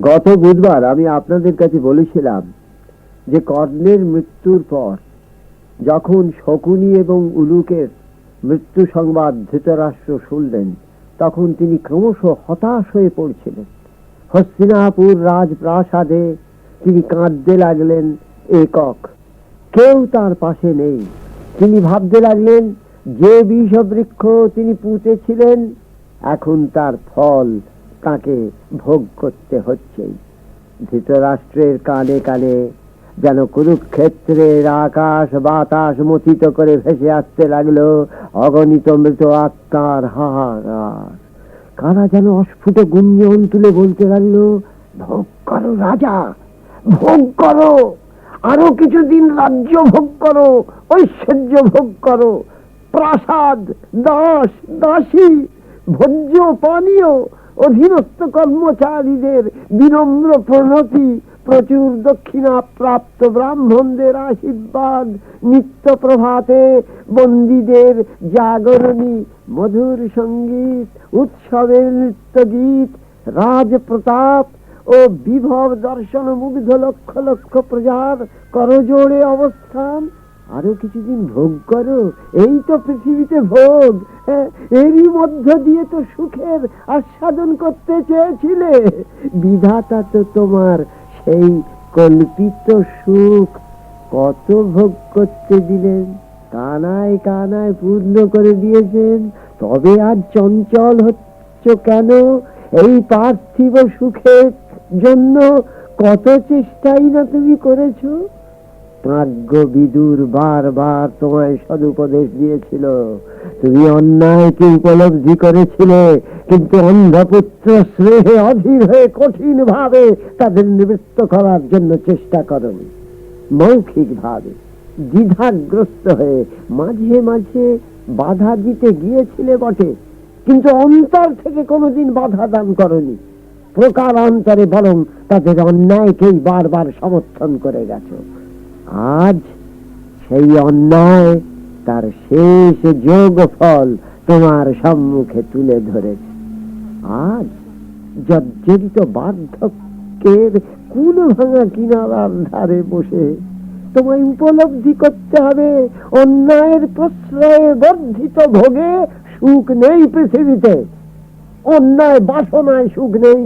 গত বুধবার আমি আপনাদের কাছে বলেছিলাম যে কর্ণের মৃত্যুর পর যখন শকুনি এবং উলুকের মৃত্যু সংবাদ ধৃতরাষ্ট্র শুনলেন, তখন তিনি ক্রমশ হতাশ হয়ে পড়ছিলেন। হস্তিনাপুর রাজপ্রাসাদে তিনি কাঁদতে লাগলেন একক। কেউ তার পাশে নেই। তিনি ভাবতে লাগলেন, যে বিষবৃক্ষ তিনি পুঁতেছিলেন, এখন তার ফল তাকে ভোগ করতে হচ্ছেই ধৃতরাষ্ট্রের কানে কানে যেন কুরুক্ষেত্রের আকাশ বাতাস মথিত করে ভেসে আসতে লাগল অগণিত মৃত আত্মার হাহাকার। কারা যেন অস্ফুট গুঞ্জন তুলে বলতে লাগল, ভোগ করো রাজা, ভোগ করো, আরও কিছুদিন রাজ্য ভোগ করো, ঐশ্বর্য ভোগ করো, প্রাসাদ, দাস, দাসী, ভোজ্য, পানীয় অধীনস্থ কর্মচারীদের বিনম্র প্রণতি, প্রচুর দক্ষিণা প্রাপ্ত ব্রাহ্মণদের আশীর্বাদ, নিত্য প্রভাতে বন্দীদের জাগরণী, মধুর সংগীত, উৎসবের নৃত্য গীত, রাজপ্রতাপ ও বিভব দর্শন মুগ্ধ লক্ষ লক্ষ প্রজার করজোড়ে অবস্থান। আরও কিছুদিন ভোগ করো এই তো পৃথিবীতে ভোগ। হ্যাঁ, এরই মধ্য দিয়ে তো সুখের আস্বাদন করতে চেয়েছিলে। বিধাতা তো তোমার সেই কল্পিত সুখ কত ভোগ করতে দিলেন কানায় কানায় পূর্ণ করে দিয়েছেন। তবে আর চঞ্চল হচ্ছ কেন? এই পার্থিব সুখের জন্য কত চেষ্টাই না তুমি করেছ? প্রাজ্ঞ বিদুর বারবার তোমায় সদুপদেশ দিয়েছিল। তুমি অন্যায়কে উপলব্ধি করেছিলে, কিন্তু অন্ধপুত্র স্নেহে অধীর হয়ে কঠিন ভাবে তাদের নিবৃত্ত করার জন্য চেষ্টা করনি মৌখিক ভাবে দ্বিধাগ্রস্ত হয়ে মাঝে মাঝে বাধা দিতে গিয়েছিলে বটে, কিন্তু অন্তর থেকে কোনোদিন বাধা দান করনি। প্রকারান্তরে বরং তাদের অন্যায়কেই বারবার সমর্থন করে গেছো। আজ সেই অন্যায় তার শেষ যোগ ফল তোমার সম্মুখে তুলে ধরেছে। আজ জর্জরিত বার্ধক্যের কুল ভাঙা কিনারার ধারে বসে তোমায় উপলব্ধি করতে হবে, অন্যায়ের প্রশ্রয়ে বর্ধিত ভোগে সুখ নেই পৃথিবীতে। অন্যায় বাসনায় সুখ নেই,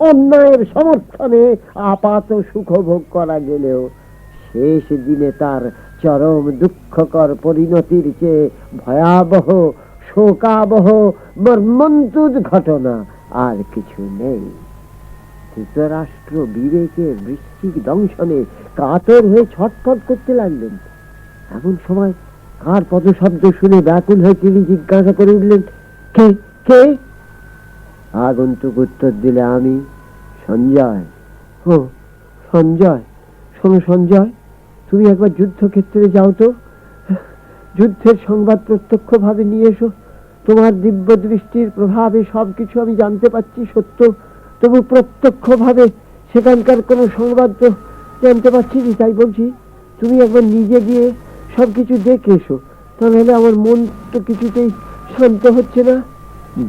অন্যায়ের সমর্থনে আপাত সুখ ভোগ করা গেলেও শেষ দিনে তার চরম দুঃখকর পরিণতির চেয়ে ভয়াবহ, শোকাবহ, মর্মন্তুদ ঘটনা আর কিছু নেই। ধৃতরাষ্ট্র বিবেকের বৃশ্চিক দংশনে কাতর হয়ে ছটফট করতে লাগলেন। এমন সময় কার পদশব্দ শুনে ব্যাকুল হয়ে তিনি জিজ্ঞাসা করে উঠলেন, কে কে? আগন্তুক উত্তর দিলে আমি, সঞ্জয়। ও, সঞ্জয়? শোনো সঞ্জয় তুমি একবার যুদ্ধক্ষেত্রে যাও তো। যুদ্ধের সংবাদ প্রত্যক্ষভাবে নিয়ে এসো। তোমার দিব্য দৃষ্টির প্রভাবে সব কিছু আমি জানতে পাচ্ছি সত্য। তবু প্রত্যক্ষভাবে সেখানকার কোনো সংবাদ তো জানতে পারছি না, তাই বলছি, তুমি একবার নিজে গিয়ে সব কিছু দেখে এসো। তাহলে আমার মন তো কিছুতেই শান্ত হচ্ছে না।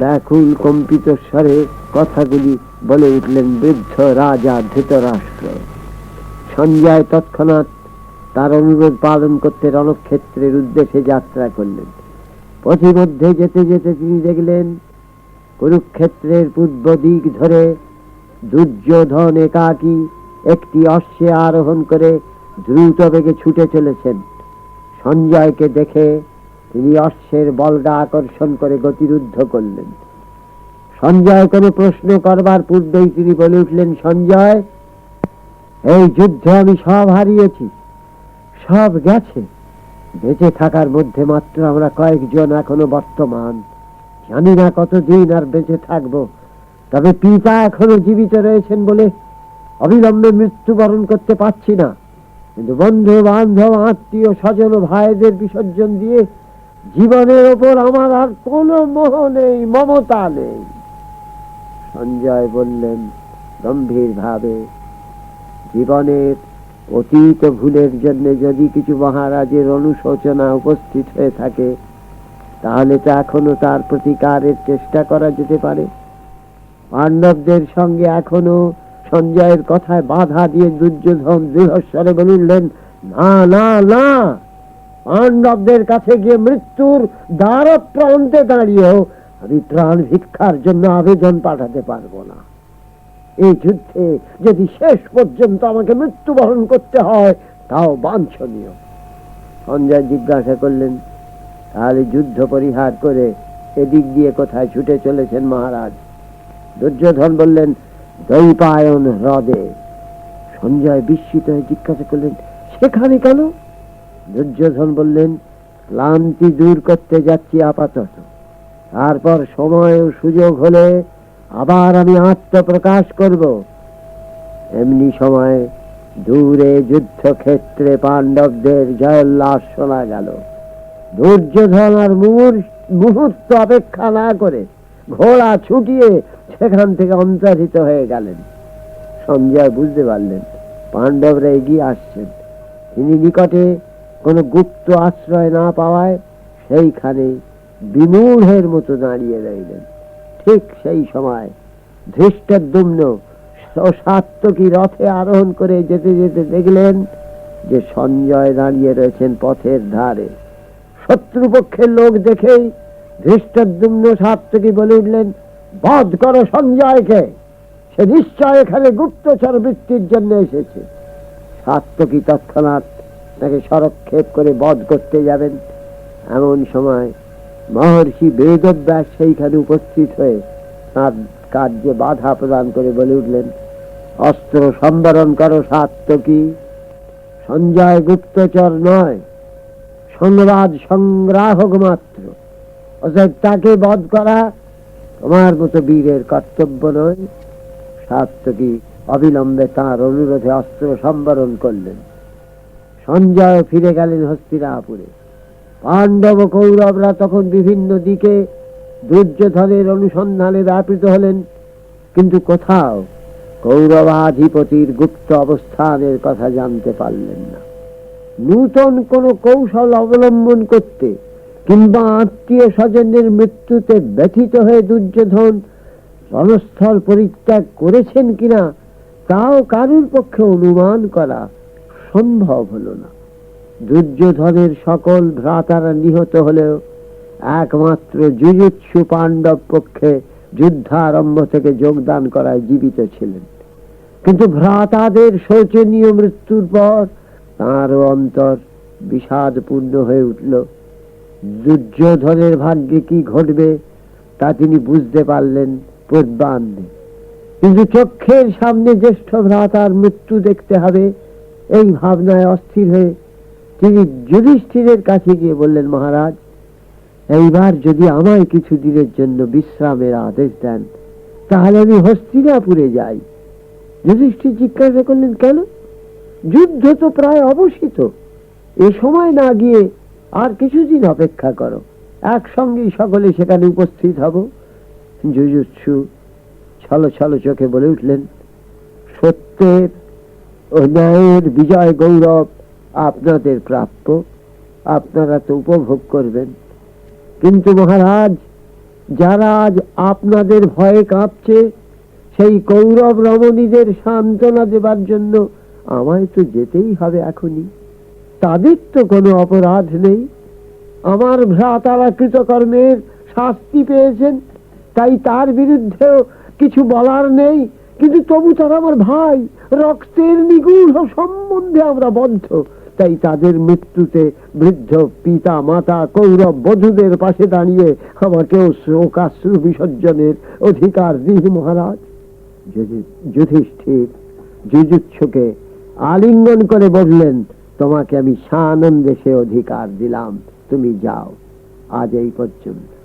ব্যাকুল কম্পিত স্বরে কথাগুলি বলে উঠলেন বৃদ্ধ রাজা ধৃতরাষ্ট্র। সঞ্জয় তৎক্ষণাৎ তার অনুরোধ পালন করতে রণক্ষেত্রের উদ্দেশ্যে যাত্রা করলেন। পথিমধ্যে যেতে যেতে তিনি দেখলেন, কুরুক্ষেত্রের পূর্ব দিক ধরে দুর্যোধন একাকী একটি অশ্বে আরোহণ করে দ্রুত বেগে ছুটে চলেছেন। সঞ্জয়কে দেখে তিনি অশ্বের বলটা আকর্ষণ করে গতিরুদ্ধ করলেন। সঞ্জয় কোনো প্রশ্ন করবার পূর্বেই তিনি বলে উঠলেন, সঞ্জয়, এই যুদ্ধে আমি সব হারিয়েছি। সব গেছে। বেঁচে থাকার মধ্যে মাত্র আমরা কয়েকজন এখনও বর্তমান। জানি না কতদিন আর বেঁচে থাকব, তবে পিতা এখনও জীবিত রয়েছেন বলে অবিলম্বে মৃত্যুবরণ করতে পারছি না। কিন্তু বন্ধু বান্ধব আত্মীয়, স্বজন ভাইদের বিসর্জন দিয়ে জীবনের ওপর আমার আর কোনো মোহ নেই, মমতা নেই। সঞ্জয় বললেন গম্ভীর ভাবে জীবনের অতীত ভুলের জন্য যদি কিছু মহারাজের অনুশোচনা উপস্থিত হয়ে থাকে, তাহলে তো এখনও তার প্রতিকারের চেষ্টা করা যেতে পারে। পাণ্ডবদের সঙ্গে এখনও সঞ্জয়ের কথায় বাধা দিয়ে দুর্যোধন দৃঢ়স্বরে বলিলেন, না না না! পাণ্ডবদের কাছে গিয়ে মৃত্যুর দ্বার প্রান্তে দাঁড়িয়েও আমি প্রাণ ভিক্ষার জন্য আবেদন পাঠাতে পারব না। এই যুদ্ধে যদি শেষ পর্যন্ত আমাকে মৃত্যুবরণ করতে হয়, তাও বাঞ্ছনীয়। সঞ্জয় জিজ্ঞাসা করলেন, তাহলে যুদ্ধ পরিহার করে এদিক দিয়ে কোথায় ছুটে চলেছেন মহারাজ? দুর্যোধন বললেন, দৈপায়ন হ্রদে। সঞ্জয় বিস্মিত হয়ে জিজ্ঞাসা করলেন, সেখানে কেন? দুর্যোধন বললেন, ক্লান্তি দূর করতে যাচ্ছি আপাতত। তারপর সময় ও সুযোগ হলে আবার আমি আত্মপ্রকাশ করব। এমনি সময় দূরে যুদ্ধক্ষেত্রে পাণ্ডবদের জয়োল্লাস শোনা গেল। দুর্যোধন আর মুহূর্ত অপেক্ষা না করে ঘোড়া ছুটিয়ে সেখান থেকে অন্তর্হিত হয়ে গেলেন। সঞ্জয় বুঝতে পারলেন, পাণ্ডবরা এগিয়ে আসছেন। তিনি নিকটে কোনো গুপ্ত আশ্রয় না পাওয়ায় সেইখানে বিমূঢ়ের মতো দাঁড়িয়ে রইলেন। ঠিক সেই সময় ধৃষ্টদ্যুম্ন ও সাত্যকী রথে আরোহণ করে যেতে যেতে দেখলেন যে সঞ্জয় দাঁড়িয়ে রয়েছেন পথের ধারে। শত্রুপক্ষের লোক দেখেই ধৃষ্টদ্যুম্ন সাত্যকী বলে উঠলেন, বধ করো সঞ্জয়কে। সে নিশ্চয় এখানে গুপ্তচর বৃত্তির জন্য এসেছে। সাত্যকী তৎক্ষণাৎ তাকে সরক্ষেপ করে বধ করতে যাবেন। এমন সময় মহর্ষি বেদব্যাস সেইখানে উপস্থিত হয়ে তার কার্যে বাধা প্রদান করে বলে উঠলেন, অস্ত্র সম্বরণ করো সাত্যকী সঞ্জয় গুপ্তচর নয়, সংবাদ সংগ্রাহক মাত্র। অতএব তাকে বধ করা তোমার মতো বীরের কর্তব্য নয়। সাত্যকী অবিলম্বে তার অনুরোধে অস্ত্র সম্বরণ করলেন। সঞ্জয় ফিরে গেলেন হস্তিনাপুরে। পাণ্ডব কৌরবরা তখন বিভিন্ন দিকে দুর্যোধনের অনুসন্ধানে ব্যাপৃত হলেন। কিন্তু কোথাও কৌরবাধিপতির গুপ্ত অবস্থানের কথা জানতে পারলেন না। নূতন কোন কৌশল অবলম্বন করতে কিংবা আত্মীয় স্বজনের মৃত্যুতে ব্যথিত হয়ে দুর্যোধন রণস্থল পরিত্যাগ করেছেন কিনা, তাও কারুর পক্ষে অনুমান করা সম্ভব হলো না। দুর্যোধনের সকল ভ্রাতারা নিহত হলেও একমাত্র যুযুৎসু পাণ্ডব পক্ষে যুদ্ধারম্ভ থেকে যোগদান করায় জীবিত ছিলেন। কিন্তু ভ্রাতাদের শোচনীয় মৃত্যুর পর তাঁরও অন্তর বিষাদপূর্ণ হয়ে উঠল। দুর্যোধনের ভাগ্যে কি ঘটবে তা তিনি বুঝতে পারলেন পূর্বান্ধে কিন্তু চক্ষের সামনে জ্যেষ্ঠ ভ্রাতার মৃত্যু দেখতে হবে, এই ভাবনায় অস্থির হয়ে তিনি যুধিষ্ঠিরের কাছে গিয়ে বললেন, মহারাজ, এইবার যদি আমায় কিছু দিনের জন্য বিশ্রামের আদেশ দেন, তাহলে আমি হস্তিনাপুরে যাই। যুধিষ্ঠির জিজ্ঞাসা করলেন, কেন? যুদ্ধ তো প্রায় অবসিত এ সময় না গিয়ে আর কিছুদিন অপেক্ষা করো। একসঙ্গেই সকলে সেখানে উপস্থিত হব। যুজুৎসু ছল ছল চোখে বলে উঠলেন, সত্যের ও ন্যায়ের বিজয় গৌরব আপনাদের প্রাপ্য। আপনারা তো উপভোগ করবেন। কিন্তু মহারাজ, যারা আজ আপনাদের ভয়ে কাঁপছে, সেই কৌরব রমণীদের সান্ত্বনা দেবার জন্য আমায় তো যেতেই হবে এখনই। তাদের তো কোনো অপরাধ নেই। আমার ভ্রাতারা কৃতকর্মের শাস্তি পেয়েছেন, তাই তার বিরুদ্ধেও কিছু বলার নেই। কিন্তু তবু তারা আমার ভাই, রক্তের নিগুঢ় সম্বন্ধে আমরা বদ্ধ। তাই তাদের মৃত্যুতে বৃদ্ধ পিতা, মাতা, কৌরব, বধূদের পাশে দাঁড়িয়ে আমাকেও শোকাশ্রু বিসর্জনের অধিকার দিন মহারাজ। যুধিষ্ঠির যুযুৎসুকে আলিঙ্গন করে বললেন, তোমাকে আমি সানন্দে সে অধিকার দিলাম, তুমি যাও, আজ এই পর্যন্ত।